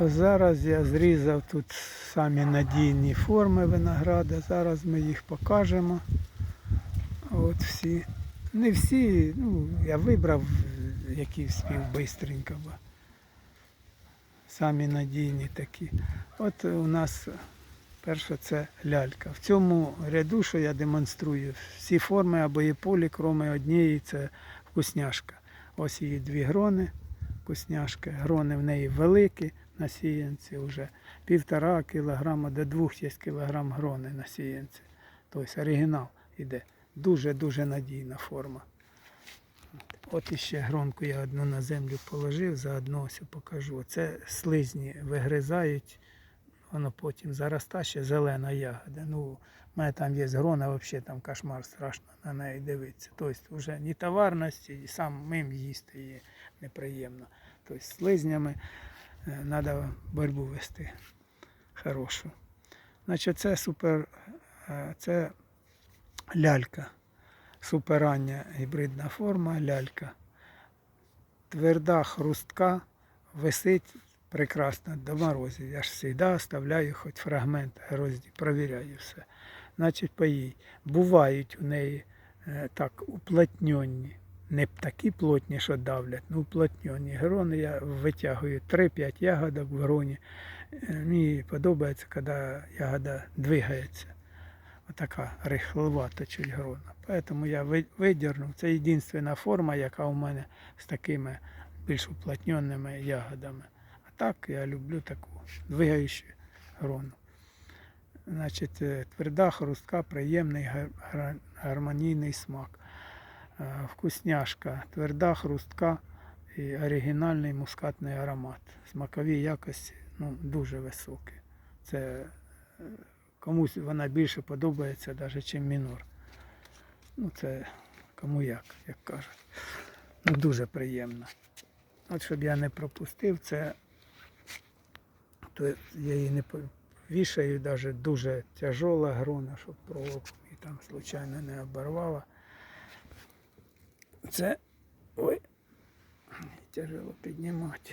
Зараз я зрізав тут самі надійні форми винограда. Зараз ми їх покажемо. От всі. Не всі, ну, я вибрав, які вспів бистренько. Бо самі надійні такі. От у нас перше це лялька. В цьому ряду, що я демонструю, всі форми або є полі, крім однієї, це вкусняшка. Ось її дві грони, вкусняшка. Грони в неї великі на сіянці, вже півтора кілограма до двох є кілограм грони на сіянці. Тобто оригінал іде. Дуже-дуже надійна форма. От іще гронку я одну на землю положив, заодно ось покажу. Це слизні вигризають, воно потім зароста ще зелена ягода. Ну, у мене там є грона, взагалі там кошмар страшно на неї дивитися. Тобто вже ні товарності, і самим їсти її неприємно. Тобто слизнями треба боротьбу вести хорошу. Значить, це супер, е, це лялька. Суперрання гібридна форма, лялька. Тверда, хрустка, висить прекрасно до морозів. Я ж завжди оставляю хоч фрагмент грозді, провіряю все. Значить, по їй. Бувають у неї е, так уплотнені. Не такі плотні, що давлять, ну уплотнені. Грони я витягую 3-5 ягодок в гроні. Е, Мені подобається, коли ягода двигається. Отака рихловата чуть грона. Поэтому я ви- видернув. Це єдина форма, яка у мене з такими більш уплотненими ягодами. А так я люблю таку двигаючу грону. Значить, е, тверда, хрустка, приємний гар- гар- гармонійний смак. Е, Вкусняшка, тверда, хрустка і оригінальний мускатний аромат. Смакові якості ну, дуже високі. Це е, комусь вона більше подобається, навіть, ніж мінор. Ну, це кому як, як кажуть. Ну, дуже приємно. От щоб я не пропустив, це то я її не вішаю, навіть дуже тяжола грона, щоб проволоку і там случайно не оборвала. Це ой, тяжело піднімати.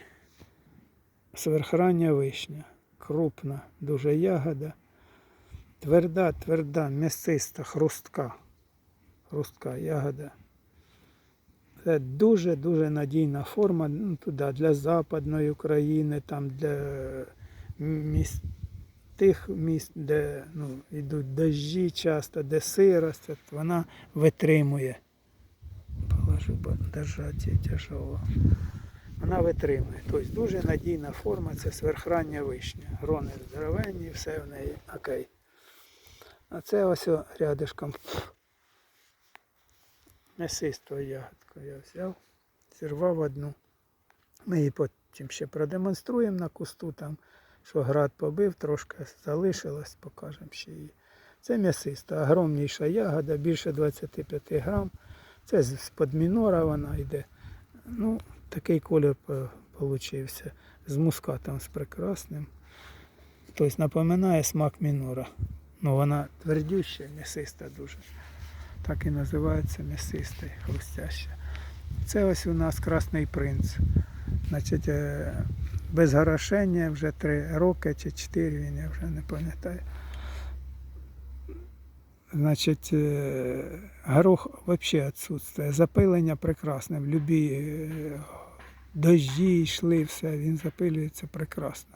Сверхрання вишня. Крупна, дуже ягода. Тверда, тверда, м'ясиста, хрустка. Хрустка ягода. Це дуже-дуже надійна форма ну, туди, для Западної України, там для міст, тих міст, де ну, йдуть дощі часто, де сирость, вона витримує. Бо держати тяжело. Вона витримує. Тобто дуже надійна форма, це сверхрання вишня. Грони здоровенні, все в неї окей. А це ось рядишком м'ясисту ягодку я взяв, зірвав одну. Ми її потім ще продемонструємо на кусту, там, що град побив, трошки залишилось, покажемо ще її. Це м'ясиста, огромніша ягода, більше 25 грам. Це з з подмінора вона йде. Ну, такий колір по- получився. З мускатом з прекрасним. Тобто напоминає смак мінора. Ну вона твердюща, м'ясиста дуже. Так і називається м'ясиста, хрустяща. Це ось у нас Красний принц. Значить, е, без горошення вже три роки чи чотири, він я вже не пам'ятаю. Значить, е, горох взагалі відсутствує. Запилення прекрасне. В любі е, дожді йшли, все, він запилюється прекрасно.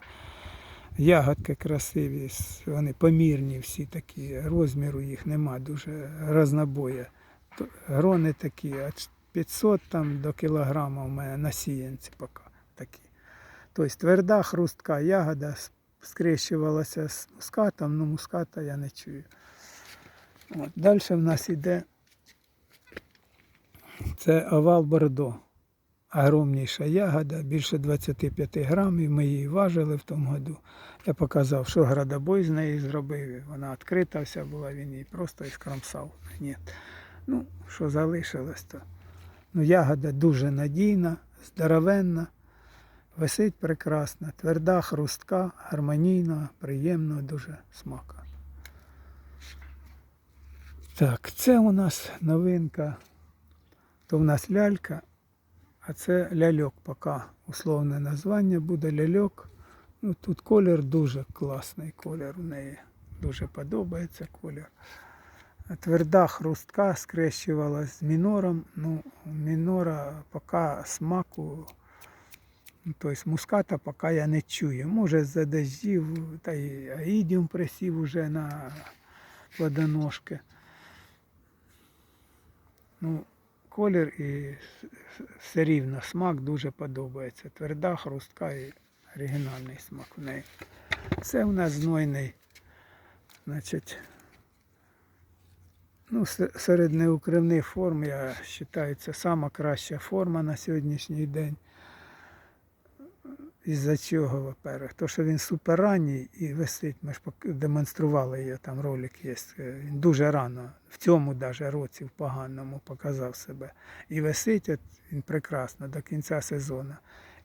Ягодки красиві, вони помірні всі такі, розміру їх нема, дуже разнобоя. Грони такі, від 500 там до кілограма у мене на сіянці поки такі. Тобто тверда хрустка ягода скрещувалася з мускатом, ну муската я не чую. От. Далі в нас йде це овал бордо. Огромніша ягода, більше 25 грамів. Ми її важили в тому году. Я показав, що градобой з неї зробив. Вона відкрита вся була, він її просто іскромсав. Ні. Ну, що залишилось, то. Ну, ягода дуже надійна, здоровенна, висить прекрасно, тверда, хрустка, гармонійна, приємна, дуже смака. Так, це у нас новинка. То в нас лялька, а це ляльок поки условне названня буде ляльок. Ну, тут колір дуже класний колір у неї. Дуже подобається колір. Тверда хрустка скрещувалась з мінором. Ну, мінора поки смаку, тобто муската поки я не чую. Може за дождів, та й аїдіум присів уже на плодоножки. Ну, колір і все рівно смак дуже подобається. Тверда, хрустка і оригінальний смак у неї. Це у нас знойний, значить, ну, серед неукривних форм, я вважаю, це сама краща форма на сьогоднішній день. Із-за чого, во-первых, то, що він суперранній і висить, ми ж демонстрували його, там ролик є. е, Він дуже рано, в цьому даже році, в поганому, показав себе. І висить от, він прекрасно до кінця сезону.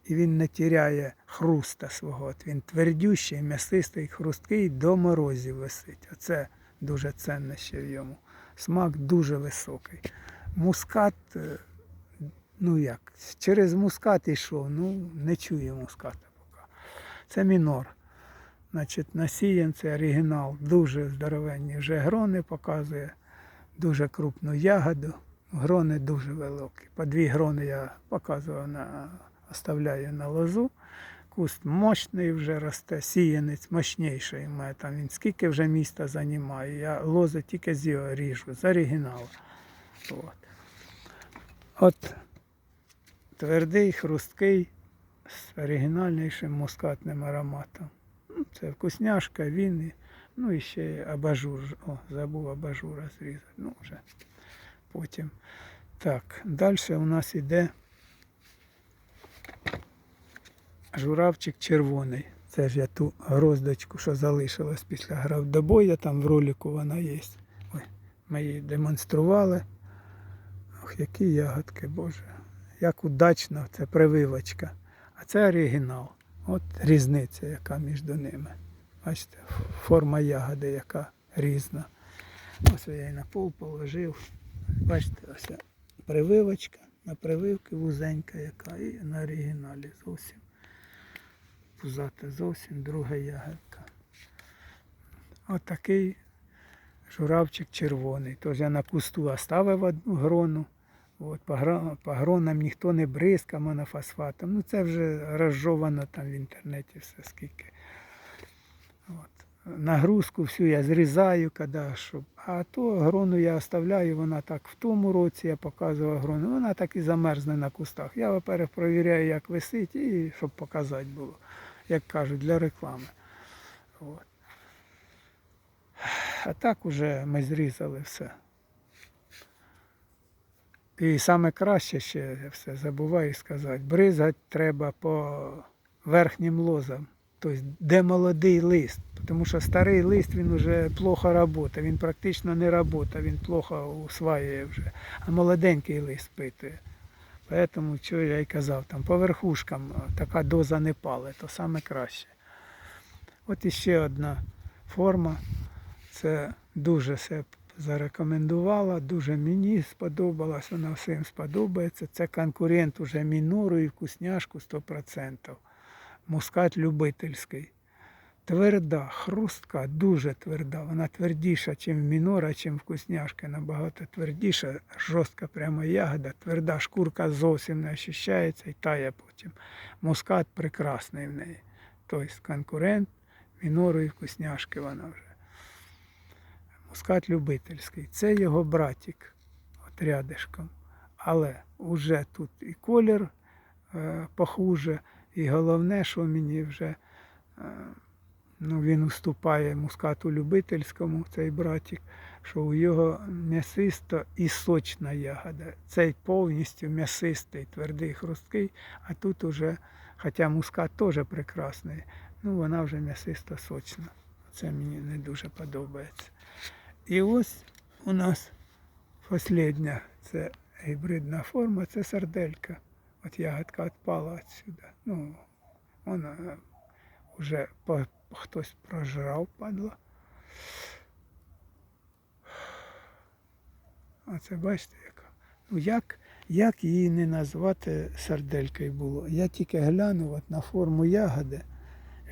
І він не тіряє хруста свого. От він твердющий, м'ясистий, хрусткий, до морозів висить. Оце дуже цінне ще в йому. Смак дуже високий. Мускат, е, ну як, через мускат йшов, ну не чує муската поки. Це мінор. Значить, насіян це оригінал, дуже здоровенні вже грони показує, дуже крупну ягоду. Грони дуже великі. По дві грони я показував на оставляю на лозу. Куст мощний вже росте, сіянець мощніший. Мене там він скільки вже міста займає. Я лози тільки з його ріжу, з оригіналу. От. От твердий, хрусткий, з оригінальнішим мускатним ароматом. Ну, Це вкусняшка, він, ну і ще абажур. О, забув абажура зрізати. Ну, вже потім. Так, далі у нас іде журавчик червоний. Це ж я ту гроздочку, що залишилась після гравдобоя, там в ролику вона є. Ми її демонстрували. Ох, які ягодки, Боже. Як удачно, це прививочка. А це оригінал. От різниця, яка між ними. Бачите, форма ягоди, яка різна. Ось я її на пол положив. Бачите, ось прививочка. На прививки вузенька яка і на оригіналі зовсім. Пузата зовсім друга ягодка. Отакий журавчик червоний. Тож я на кусту оставив одну грону. От, по, гронам ніхто не бризкав монофосфатом. Ну це вже розжовано там в інтернеті все скільки. От. Нагрузку всю я зрізаю, коли, щоб... а то грону я оставляю, вона так в тому році я показував грону, вона так і замерзне на кустах. Я, во-первых, провіряю, як висить, і щоб показати було, як кажуть, для реклами. От. А так уже ми зрізали все. І саме краще ще все забуваю сказати, бризати треба по верхнім лозам. Тобто, де молодий лист. Тому що старий лист він вже плохо працює, він практично не працює, він плохо усваює вже. А молоденький лист питає. Тому, що я й казав, там по верхушкам така доза не палить, то саме краще. От іще одна форма. Це дуже все зарекомендувала, дуже мені сподобалось, вона всім сподобається. Це конкурент уже мінору і вкусняшку 100%. Мускат любительський. Тверда, хрустка, дуже тверда. Вона твердіша, ніж мінора, ніж вкусняшка. Набагато твердіша, жорстка прямо ягода, тверда шкурка зовсім не ощущається і тає потім. Мускат прекрасний в неї. Тобто конкурент мінору і вкусняшки вона вже. Мускат любительський. Це його братик, от рядишком. Але вже тут і колір е, похуже, і головне, що мені вже е, ну, він уступає мускату любительському, цей братик, що у його м'ясисто і сочна ягода. Цей повністю м'ясистий, твердий, хрусткий, а тут уже, хоча мускат теж прекрасний, ну вона вже м'ясисто сочна. Це мені не дуже подобається. І ось у нас остання, це гібридна форма, це сарделька. От ягодка відпала відсюди. Ну, вона вже по, хтось прожрав, падла. А це бачите, яка. Ну як, як її не назвати сарделькою було? Я тільки глянув от на форму ягоди.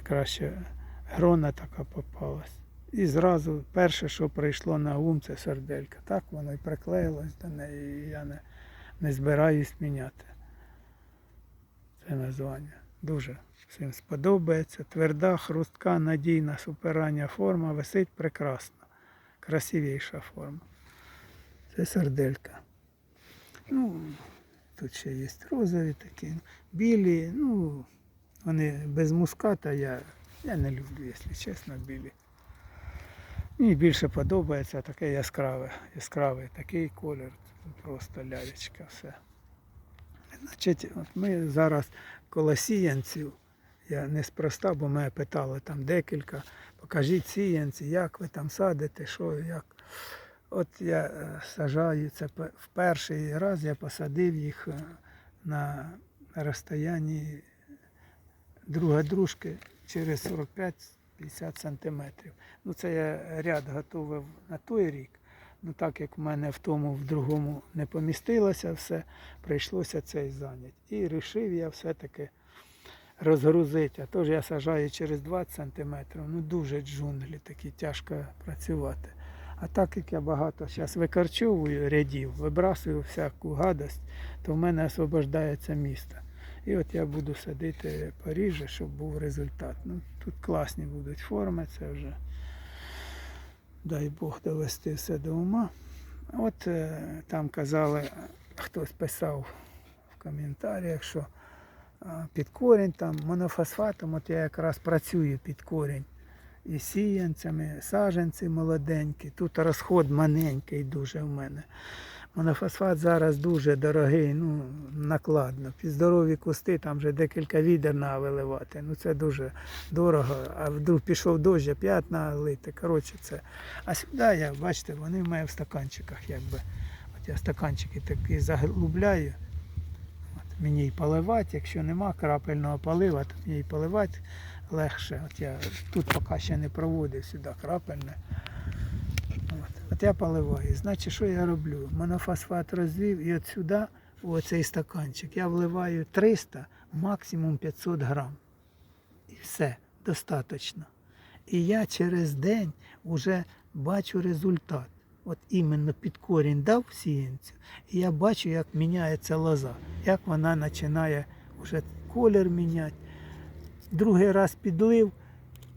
краще грона така попалась. І зразу перше, що прийшло на ум, це серделька. Так воно і приклеїлось до неї, і я не, не збираюсь міняти це названня. Дуже всім сподобається. Тверда, хрустка, надійна, суперання форма висить прекрасно. Красивіша форма. Це серделька. Ну, тут ще є розові такі, білі, ну, вони без муската, я, я не люблю, якщо чесно, білі. Мені більше подобається таке яскраве, яскравий такий колір. Просто лялечка, все. Значить, от ми зараз коло сіянців, я неспроста, бо мене питали там декілька, покажіть сіянці, як ви там садите, що, як. От я е, сажаю це в перший раз я посадив їх е, на розстоянні друга дружки через 45-50 сантиметрів. Ну це я ряд готував на той рік. Ну так як в мене в тому, в другому не помістилося все, прийшлося цей зайняти. І вирішив я все-таки розгрузити. А то ж я сажаю через 20 сантиметрів. Ну дуже джунглі такі, тяжко працювати. А так як я багато зараз викорчовую рядів, вибрасую всяку гадость, то в мене освобождається місто. І от я буду садити поріже, щоб був результат. Ну, тут класні будуть форми, це вже дай Бог довести все до ума. От е, там казали, хтось писав в коментарях, що а, під корінь там монофосфатом, от я якраз працюю під корінь і сіянцями, саженці молоденькі. Тут розход маленький дуже в мене. Монофосфат зараз дуже дорогий, ну, накладно. Під здорові кусти, там вже декілька відер на виливати. Ну це дуже дорого. А вдруг пішов дощ, а п'ятна лити. Коротше, це. А сюди я, бачите, вони в мене в стаканчиках, якби. От я стаканчики такі заглубляю. От, мені й поливати, якщо нема крапельного полива, то мені й поливати легше. От я тут поки ще не проводив сюди крапельне. От, я поливаю. Значить, що я роблю? Монофосфат розвів і от сюди, в оцей стаканчик, я вливаю 300, максимум 500 грам. І все, достатньо. І я через день вже бачу результат. От іменно під корінь дав сіянцю, і я бачу, як міняється лоза, як вона починає вже колір міняти. Другий раз підлив,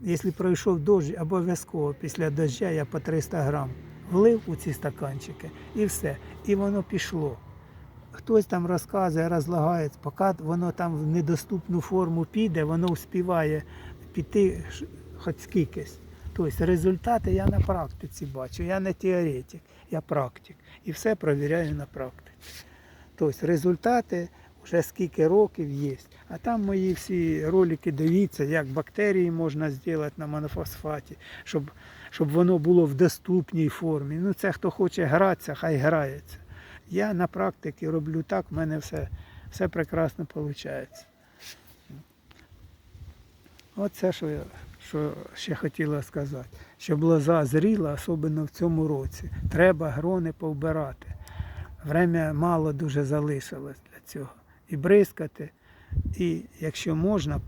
якщо пройшов дощ, обов'язково після дощу я по 300 грам влив у ці стаканчики і все. І воно пішло. Хтось там розказує, розлагає, поки воно там в недоступну форму піде, воно вспіває піти хоч скількись. Тобто результати я на практиці бачу. Я не теоретик, я практик. І все провіряю на практиці. Тобто результати вже скільки років є. А там мої всі ролики дивіться, як бактерії можна зробити на монофосфаті, щоб, щоб воно було в доступній формі. Ну це хто хоче гратися, хай грається. Я на практиці роблю так, в мене все, все прекрасно виходить. Оце, що я що ще хотіла сказати. Щоб лоза зріла, особливо в цьому році, треба грони повбирати. Время мало дуже залишилось для цього. І бризкати, і якщо можна,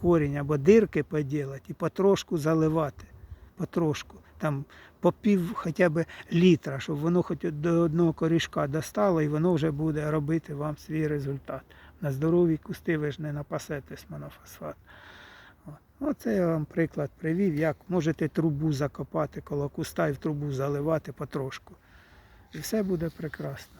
корінь або дирки поділати і потрошку заливати. Потрошку. Там по пів хоча б літра, щоб воно хоч до одного корішка достало, і воно вже буде робити вам свій результат. На здорові кусти ви ж не напасетесь монофосфат. Оце я вам приклад привів, як можете трубу закопати коло куста і в трубу заливати потрошку. І все буде прекрасно.